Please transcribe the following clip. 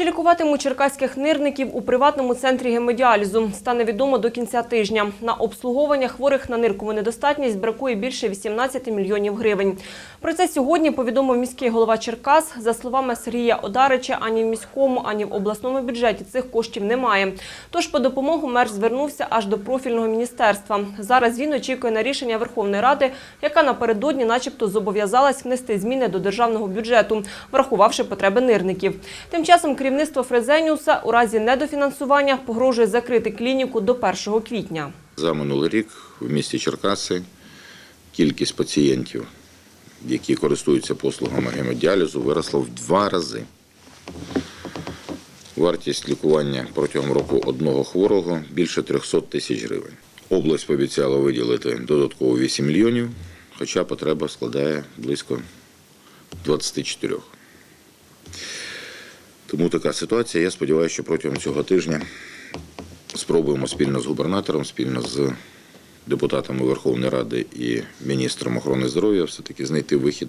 Чи лікуватимуть черкаських нирників у приватному центрі гемодіалізу, стане відомо до кінця тижня. На обслуговування хворих на ниркову недостатність бракує більше 18 мільйонів гривень. Про це сьогодні повідомив міський голова Черкас. За словами Сергія Одарича, ані в міському, ані в обласному бюджеті цих коштів немає. Тож по допомогу мер звернувся аж до профільного міністерства. Зараз він очікує на рішення Верховної Ради, яка напередодні начебто зобов'язалась внести зміни до державного бюджету, врахувавши потреби нирників. Тим часом керівництво Фрезеніуса у разі недофінансування погрожує закрити клініку до 1 квітня. За минулий рік в місті Черкаси кількість пацієнтів, які користуються послугами гемодіалізу, виросла в два рази. Вартість лікування протягом року одного хворого більше 300 тисяч гривень. Область пообіцяла виділити додатково 8 мільйонів, хоча потреба складає близько 24. Тому така ситуація. Я сподіваюся, що протягом цього тижня спробуємо спільно з губернатором, спільно з депутатами Верховної Ради і міністром охорони здоров'я все-таки знайти вихід